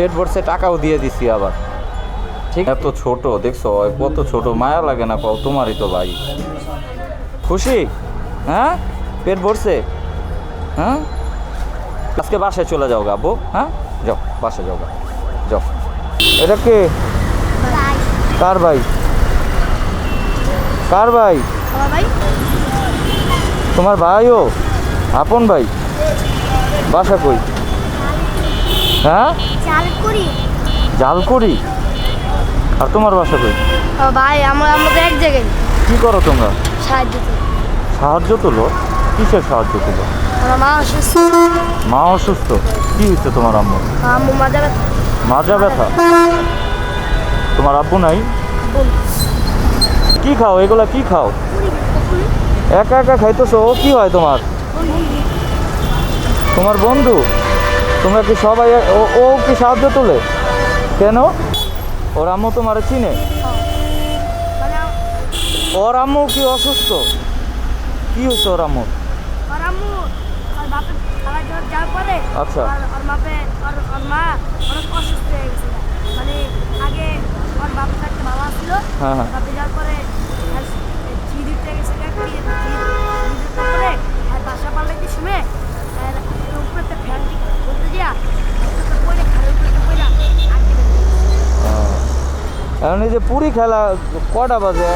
পেট ভরছে টাকাও দিয়ে দিছি আবার। ঠিক এত ছোট, দেখছ? কত ছোট, মায়া লাগে না কও? তোমারই তো ভাই। খুশি? হ্যাঁ? পেট ভরছে হ্যাঁ? আজকে বাসায় চলে যাও গা আব্বু হ্যাঁ? যাও, বাসায় যাও গা। যাও। এটা কে? কার ভাই? কার ভাই? তোমার ভাইও? আপন ভাই? বাসা কই? হ্যাঁ? চাল করি জালকুড়ি? আর তোমার বাসা কই? ভাই আমরা আমরা এক জায়গায়। কি করো তোমরা? সাহায্য করি সাহায্য তোলো? কিসের সাহায্য তোলো? মা অসুস্থ। মা অসুস্থ? কি হয়েছে তোমার আম্মু? আম্মু মাজা ব্যথা। মাজা ব্যথা? তোমার আব্বু নাই? কি খাও? এগুলা কি খাও? একা একা খাইতেছো? ও কি হয় তোমার? তোমার বন্ধু? তোমরা কি সবাই ও কি সাহায্য তোলে? কেন? ওর আম্মু তোমার চিনে? ওর আম্মু কি অসুস্থ? কি হয়েছে ওর আম্মু আচ্ছা। হয়ে হ্যাঁ, পাল্লাইতে শুনে? উপরে একটা ফ্যান এখন এই যে পুরি খেলা কটা বাজে?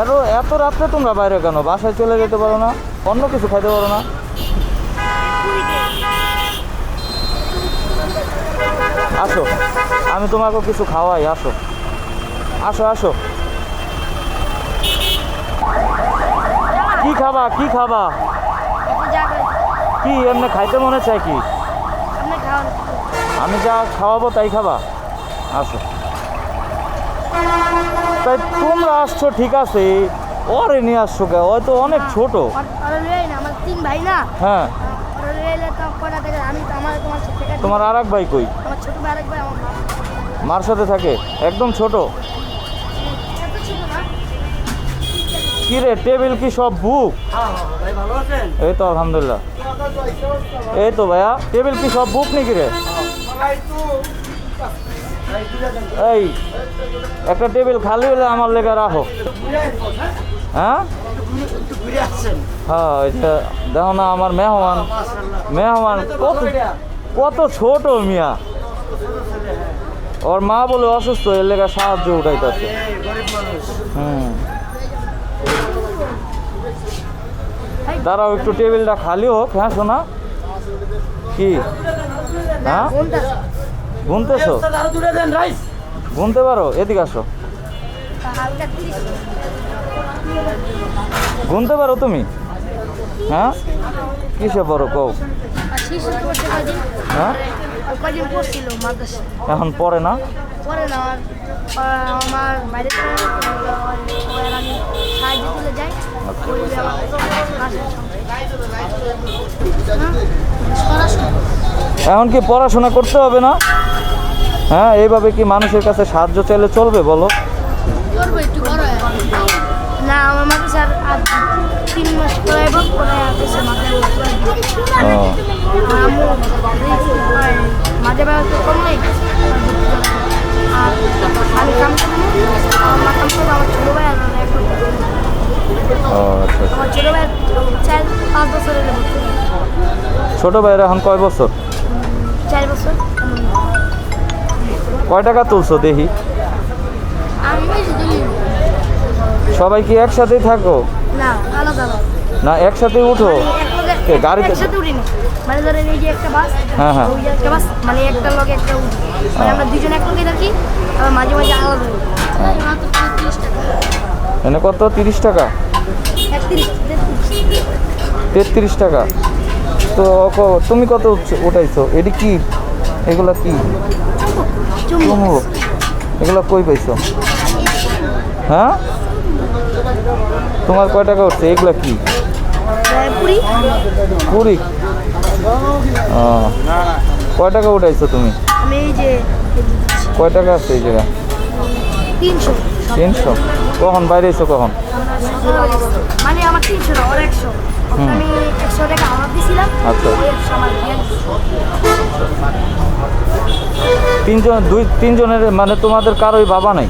এত এত রাত্রে তোমরা বাইরে কেন? বাসায় চলে যেতে পারো না? অন্য কিছু খাইতে পারো না? আসো। আমি তোমাকে কিছু খাওয়াই আসো। আসো আসো। কি খাবা? কি খাবা? কি এমনি খাইতে মনে চায় কি? আমি যা খাওয়াবো তাই খাবা? আসো তাই তোমরা আসছো ঠিক আছে। ওরে নিয়ে আসছো কে? ওই তো অনেক ছোট। ওরা লয়ে না আমার তিন ভাই না। হ্যাঁ। আমি তো আমার তোমার আর এক ভাই কই? আমার ছোট ভাই আরেক ভাই আমার মা। মার সাথে থাকে? একদম ছোট? এত কি রে টেবিল কি সব বুক? ভাই ভালো আছেন? এই তো আলহামদুলিল্লাহ। এই তো ভাইয়া টেবিল কি সব বুক নাকি রে? এই, একটা টেবিল খালি হলে আমার লেগে রাখো। হ্যাঁ? হ্যাঁ দেখো না, আমার মেহমান মেহমান কত কত ছোট মিয়া। ওর মা বলে অসুস্থ, এর লেগে সাহায্য উঠাইতেছে। হুম। দাঁড়াও, একটু টেবিলটা খালি হোক হ্যাঁ শোনা কি? হ্যাঁ গুনতেছো? গুনতে পারো? এদিকে আসো। গুনতে পারো তুমি? হ্যাঁ? কিসে পড়ো কয়দিন হ্যাঁ? এখন পড়ে না? আমার বাইরে ওই যে আমার বাসার সঙ্গে। সরাসরি এখন কি পড়াশোনা করতে হবে না? হ্যাঁ এইভাবে কি মানুষের কাছে সাহায্য চাইলে চলবে, বলো? হয়। আচ্ছা আচ্ছা। ছোটো ভাইয়ের এখন কয় বছর। কয় টাকা তুলছো দেখি সবাই কি একসাথেই থাকো? না একসাথে উঠো? এ, গাড়িতে- মানে ধরেন এই যে একটা বাস হ্যাঁ, হ্যাঁ। একটা বাস মানে একটা লগে একটা উঠি। মানে আমরা দুজন থাকি মাঝে মাঝে আলাদা এনে কত? তিরিশ টাকা? তেত্রিশ টাকা। তো তুমি কত উঠাইছো? এটি কি? এগুলো কি? চুমুক। এগুলো কই পাইছো? হ্যাঁ? তোমার কয় টাকা উঠছে? এগুলো কি? পুরি। কয় টাকা উঠাইছো তুমি? কয় টাকা আছে এই জায়গা তিনশো। তিনশো। কখন বাইরে এসো কখন? মানে আমার তিনশো না ওর একশো। আমি একশো টাকা আমার দিয়েছিলাম আচ্ছা। আমার দিয়ে তিনজন দুই তিনজনের মানে তোমাদের কারোই বাবা নাই?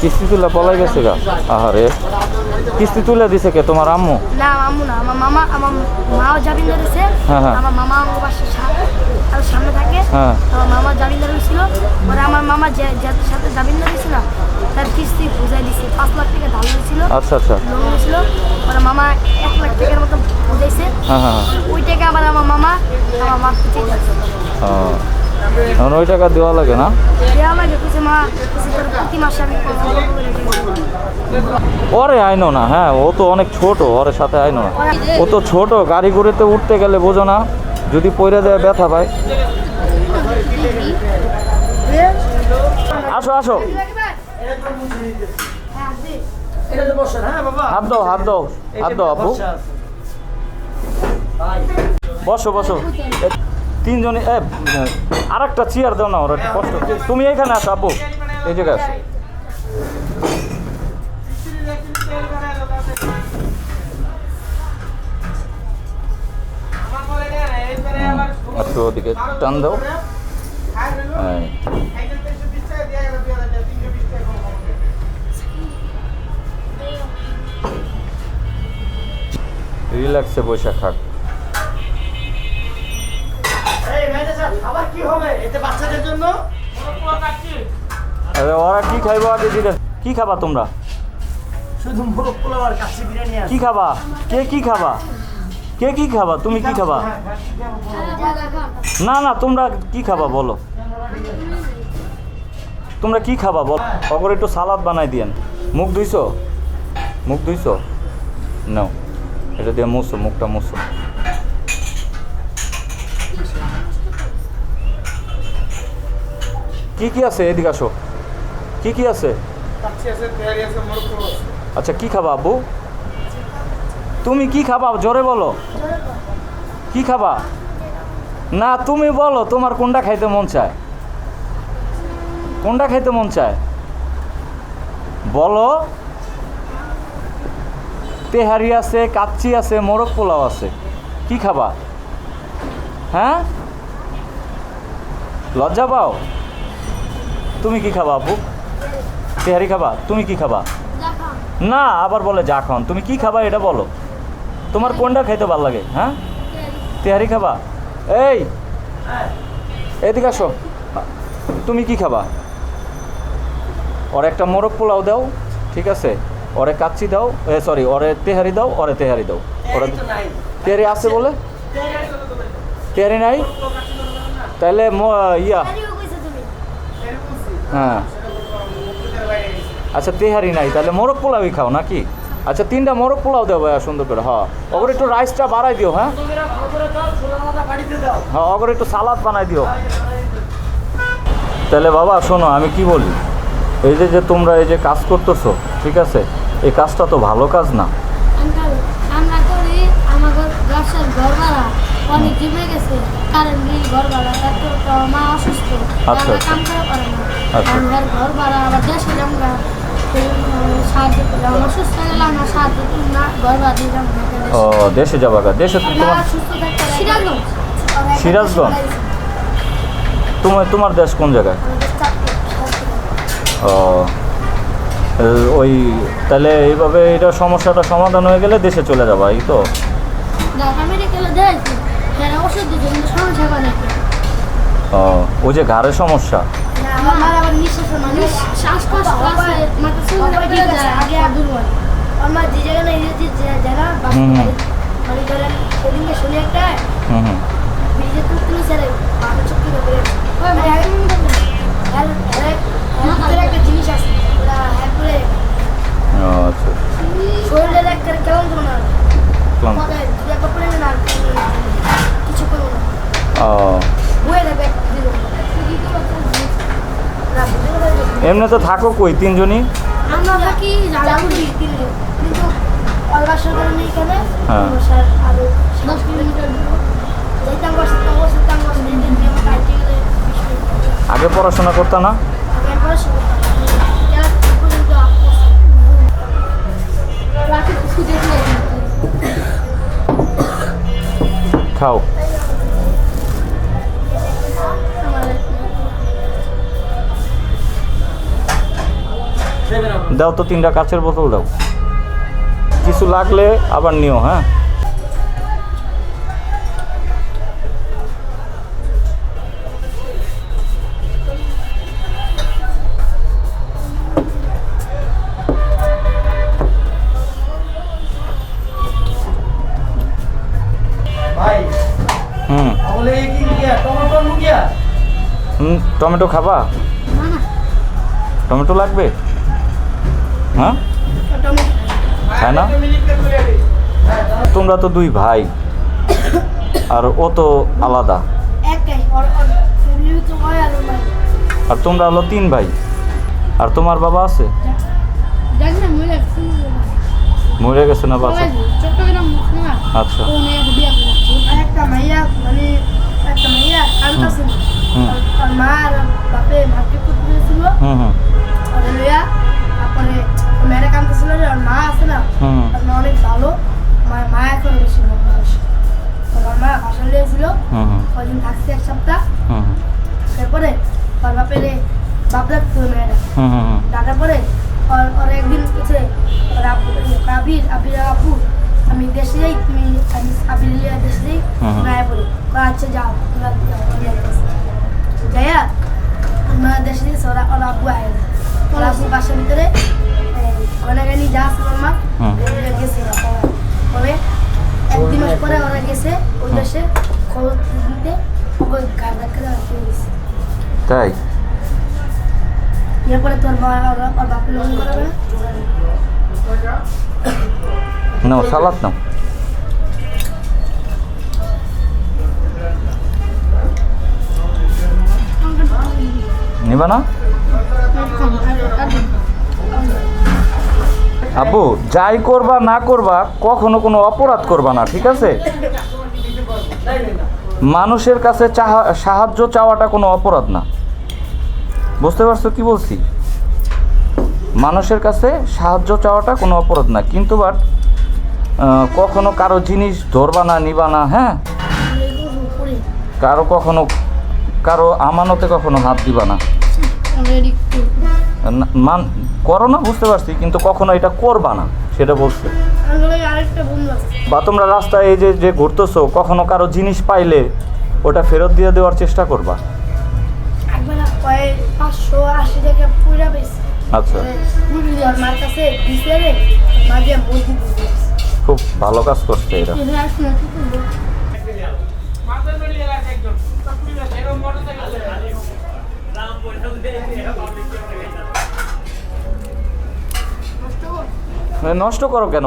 কিস্তি তুলে পলাই গেছে গা? আহারে। কিস্তি তুলে দিছে কে? তোমার আম্মু? না আম্মু না আমার মামা আমার মাও জামিন ধরেছে হ্যাঁ, হ্যাঁ। আমার মামা আমার বাসার আর সামনে থাকে। হ্যাঁ। আমার মামা জামিন ধরেছিল পরে আমার মামা যে সাথে জামিন ধরেছিল তার কিস্তি বুঝাই দিছে। পাঁচ লাখ টাকা ধার দিয়েছিল আচ্ছা আচ্ছা। লোন নিয়েছিল পরে মামা এক লাখ টাকার মতো বুঝাইছে। ওই টাকা আবার আমার মামা আমার মা কিছু দিয়েছে ও এখন ওই টাকা দেওয়া লাগে না। ওরে আইনো না হ্যাঁ ও তো অনেক ছোট ওর সাথে আইনো না। ও তো ছোট গাড়ি ঘুরেতে উঠতে গেলে বোঝো না যদি পয়রা দেয় ব্যথা পায়। আসো আসো। হাত দাও হাত দাও হাত দাও আপু। বসো বসো। তিনজনে আর একটা চেয়ার দাও না, ওরা কষ্ট তুমি এখানে আসো, আপু। এই জায়গায় আসো। একটু ওদিকে টান দাও। রিল্যাক্সে বসে খাক কি হবে? এতে বাচ্চাদের জন্য? ওরা কি খাইবো কি খাবা তোমরা? শুধু মোরগ পোলাও আর কাশি বিরিয়ানি কি খাবা? কে কি খাবা? কে কি খাবা? তুমি কি খাবা? না না তোমরা কি খাবা বলো। তোমরা কি খাবা বল? অগর একটু সালাদ বানাই দিয়েন। মুখ ধুইছো? মুখ ধুইছো? নাও। এটা দিয়ে মুছো মুখটা মুছো। কি কি আছে এদিকে আসো? কি কি আছে? আচ্ছা কি খাবা আব্বু? তুমি কি খাবা? জোরে বলো। কি খাবা? না তুমি বলো তোমার কোনটা খাইতে মন চায়? কোনটা খাইতে মন চায়? বলো। তেহারি আছে কাচ্চি আছে মোরগ পোলাও আছে। কি খাবা? হ্যাঁ? লজ্জা পাও? তুমি কি খাবা আপু? তেহারি খাবা? তুমি কি খাবা? না আবার বলে যা খান তুমি কি খাবা এটা বলো। তোমার কোনটা খাইতে ভালো লাগে হ্যাঁ? তেহারি খাবা? এই! এদিকে আসো। তুমি কি খাবা? ওর একটা মোরগ পোলাও দাও ঠিক আছে? ওরে কাচ্চি দাও এ সরি ওরে তেহারি দাও ওরে তেহারি দাও। ওরা তেহারি আছে বলে? তেহারি নাই? তাহলে ইয়া হ্যাঁ। আচ্ছা তেহারি নাই, তাহলে মোরগ পোলাওই খাও নাকি? আচ্ছা তিনটা মোরগ পোলাও দেবো সুন্দর করে হ্যাঁ। ওগুলো একটু রাইসটা বাড়াই দিও হ্যাঁ? হ্যাঁ ওগুলো একটু সালাদ বানাই দিও। তাহলে বাবা, শোনো, আমি কি বলি? এই যে যে তোমরা এই যে কাজ করতেছো, ঠিক আছে? এই কাজটা তো ভালো কাজ না। অনেক জমে গেছে কারেন্ট বিল ঘর ভাড়া তারপর মা অসুস্থ আচ্ছা, আমরা আচ্ছা। কাম করা পারে না। আচ্ছা। আমরা ঘর ভাড়া আবার দেশে আমরা সাহায্য করলাম অসুস্থ গেলে আমরা সাহায্য না ঘর ভাড়া দিলাম ও দেশে যাবা গা দেশে তোমার সিরাজগঞ্জ। সিরাজগঞ্জ? তোমার তোমার দেশ কোন জায়গায়? ও ওই তাহলে এইভাবে এটা সমস্যাটা সমাধান হয়ে গেলে দেশে চলে যাবা এই তো? ঢাকা মেডিকেলে দেখছি যারা ওষুধ দিচ্ছে কিন্তু সমস্যা করে ও ওই যে ঘাড়ের সমস্যা আমার আবার নিঃশ্বাস মানে শ্বাসকষ্ট আছে মাথা চুলকায় আগে দুর্বল আমার যে জায়গায় না এই যে যে- যারা হুম, হুম। মানে ধরেন সেদিনকে শুনে একটা হুম হুম ব্রিজে তুল তুলে চুক্তি করে একটা জিনিস আছে হ্যাঁ আচ্ছা শরীরের কেমন কিছু করব না ও এমনি তো থাকো কই তিনজনই? আমরা থাকি কিন্তু অলবাসর করে নেই কেন হ্যাঁ। স্যার আরও দশ কিলোমিটার যেতাম বসতাম বসতাম আগে পড়াশোনা করতা না? আগে দাও তো তিনটা কাচের বোতল দাও। কিছু লাগলে আবার নিও হ্যাঁ? হুম। তাহলে কি গিয়া টমেটো হুম টমেটো খাবা? না না। টমেটো লাগবে? হ্যাঁ? না? তোমরা তো দুই ভাই আর ও তো আলাদা। আর তোমরা হলো তিন ভাই। আর তোমার বাবা আছে? মরে গেছে। না না আচ্ছা। হুম। হুম। হুম মেয়েরা কামতেছিল যে ওর মা আছে না ওর মা অনেক ভালো। আমার মা এখন বেশি ওর মা হুম। কদিন থাকছে এক সপ্তাহ। তারপরে ওর বাপের বাপ ডাকতো ডাকার পরে ওর একদিন ওর আবির আবির আপু আমি দেশে যাই তুমি আমি আবির দেশে যাই। গায়ে পড়ি আচ্ছা যাও, যাইয়া আমরা দেশে যাই ওরা ওর আব্বু আয় ওর আব্বু বাসার ভিতরে গনাগানি যা। গেছে পরে এক দুই মাস পরে ওরা গেছে ওই দেশে খবর দিতে ওকে ঘাট ধাক্কা দেওয়া গেছে তাই? এরপরে তোর মা ওর ওর বাপের লোন করাবে না? সালাদ নাও। নিবা না? আব্বু, যাই করবা, না করবা, কখনো কোনো অপরাধ করবা না, ঠিক আছে? মানুষের কাছে সাহায্য চাওয়াটা কোনো অপরাধ না। বুঝতে পারছ কি বলছি? মানুষের কাছে সাহায্য চাওয়াটা কোনো অপরাধ না, কিন্তু বাট কখনো কারও জিনিস ধরবা না, নিবা না হ্যাঁ? কারও কখনো, কারও আমানতে কখনো হাত দিবা না- মান করো না বুঝতে পারছি কিন্তু কখনো এটা করবা না সেটা বলছে। বা তোমরা রাস্তায় এই যে যে ঘুরতেছো কখনো কারও জিনিস পাইলে ওটা ফেরত দিয়ে দেওয়ার চেষ্টা করবা? আচ্ছা। খুব ভালো কাজ করছে এটা এ, নষ্ট করো কেন?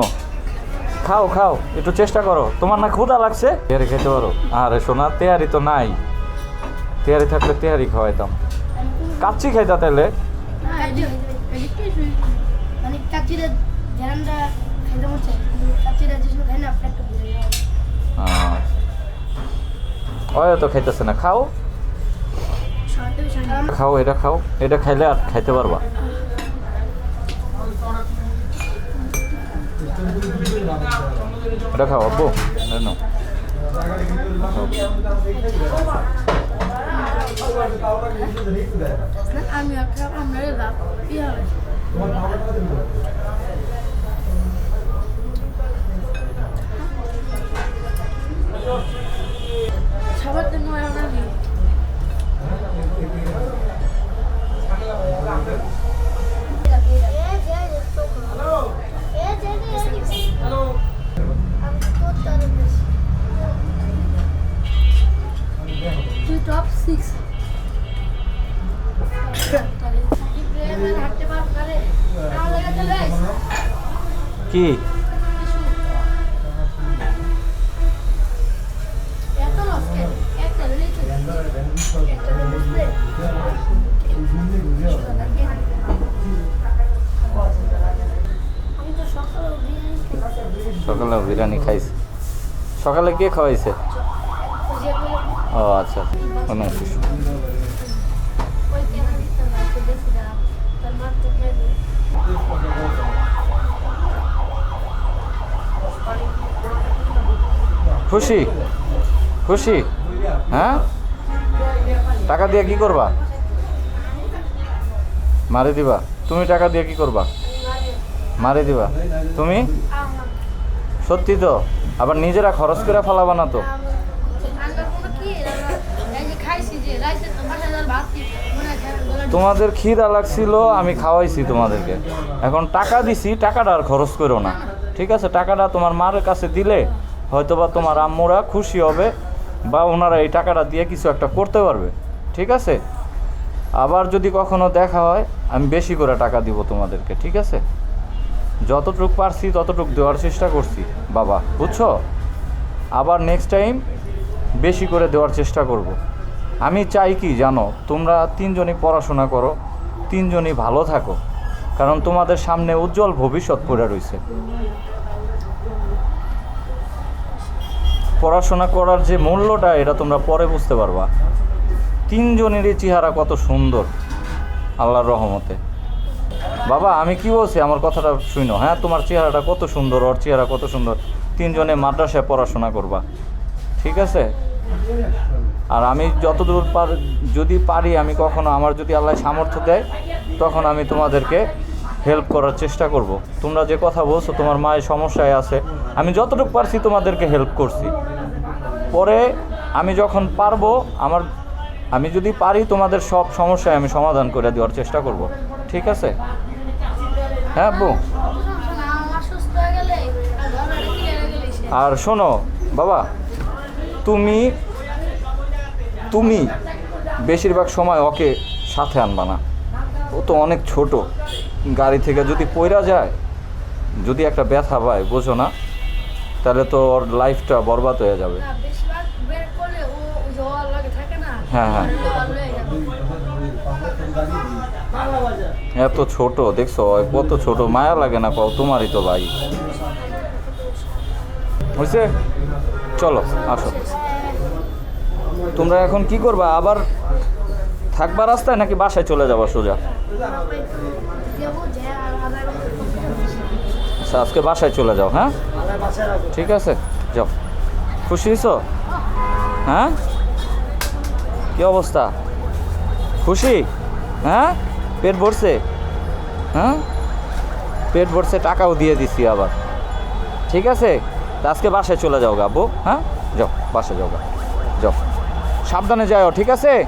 খাও খাও একটু চেষ্টা করো। তোমার না ক্ষুধা লাগছে? তেয়ারি খেতে পারো। আরে সোনা তেয়ারি তো নাই। তেয়ারি থাকলে তেয়ারি খাওয়াইতাম। কাচ্চি খাইতা তাহলে মানে ওই তো খাইতেছে না খাও। খাও এটা খাও। এটা খাইলে আর খাইতে পারবা। এটা খাও আব্বু। নাও। আমি সবার জন্য সকালে বিরিয়ানি খাইছে। সকালে কে খাওয়াইছে? ও আচ্ছা। কোনো খুশি? খুশি? হ্যাঁ? টাকা দিয়ে কি করবা? মারি দিবা। তুমি টাকা দিয়ে কি করবা? মারি দিবা। তুমি? সত্যি তো? আবার নিজেরা খরচ করে ফেলাবা না তো? তোমাদের খিদা লাগছিল, আমি খাওয়াইছি তোমাদেরকে। এখন টাকা দিছি, টাকাটা আর খরচ করো না। ঠিক আছে, টাকাটা তোমার মার কাছে দিলে হয়তোবা তোমার আম্মুরা খুশি হবে বা ওনারা এই টাকাটা দিয়ে কিছু একটা করতে পারবে। ঠিক আছে? আবার যদি কখনো দেখা হয়, আমি বেশি করে টাকা দিব তোমাদেরকে, ঠিক আছে? যতটুক পারছি, ততটুক দেওয়ার চেষ্টা করছি। বাবা, বুঝছ? আবার নেক্সট টাইম বেশি করে দেওয়ার চেষ্টা করব। আমি চাই কি জানো, তোমরা তিনজনই পড়াশোনা করো, তিনজনই ভালো থাকো, কারণ তোমাদের সামনে উজ্জ্বল ভবিষ্যৎ পড়ে রয়েছে পড়াশোনা করার যে মূল্যটা, এটা তোমরা পরে বুঝতে পারবা। তিনজনেরই চেহারা কত সুন্দর, আল্লাহর রহমতে। বাবা, আমি কি বলছি? আমার কথাটা শুনো হ্যাঁ? তোমার চেহারাটা কত সুন্দর, ওর চেহারা কত সুন্দর। তিনজনে মাদ্রাসায় পড়াশোনা করবা। ঠিক আছে? আর আমি যতদূর পার, যদি পারি, আমি কখনো আমার যদি আল্লাহ সামর্থ্য দেয়, তখন আমি তোমাদেরকে হেল্প করার চেষ্টা করব। তোমরা যে কথা বলছো, তোমার মায়ের সমস্যায় আছে, আমি যতটুকু পারছি তোমাদেরকে হেল্প করছি। পরে আমি যখন পারব, আমার, আমি যদি পারি, তোমাদের সব সমস্যায় আমি সমাধান করে দেওয়ার চেষ্টা করব। ঠিক আছে? হ্যাঁ সে আর শোনো বাবা তুমি তুমি বেশিরভাগ সময় ওকে সাথে আনবা না। ও তো অনেক ছোট। গাড়ি থেকে যদি পইরা যায় যদি একটা ব্যথা পায় বোঝো না তাহলে তো ওর লাইফটা বরবাদ হয়ে যাবে। হ্যাঁ, হ্যাঁ। এত ছোট, দেখছ? কত ছোট? মায়া লাগে না কও? তোমারই তো ভাই। হয়েছে চলো, আসো। তোমরা এখন কি করবা? আবার থাকবা রাস্তায় নাকি বাসায় চলে যাবা সোজা? আচ্ছা আজকে বাসায় চলে যাও হ্যাঁ? ঠিক আছে, যাও। খুশি হয়েছো হ্যাঁ? কি অবস্থা? খুশি? হ্যাঁ? পেট ভরছে? হ্যাঁ? পেট ভরছে, টাকাও দিয়ে দিছি আবার। ঠিক আছে? তা আজকে বাসায় চলে যাও গাবো হ্যাঁ? যাও, বাসায় যাও গা। যাও। সাবধানে যাও, ঠিক আছে?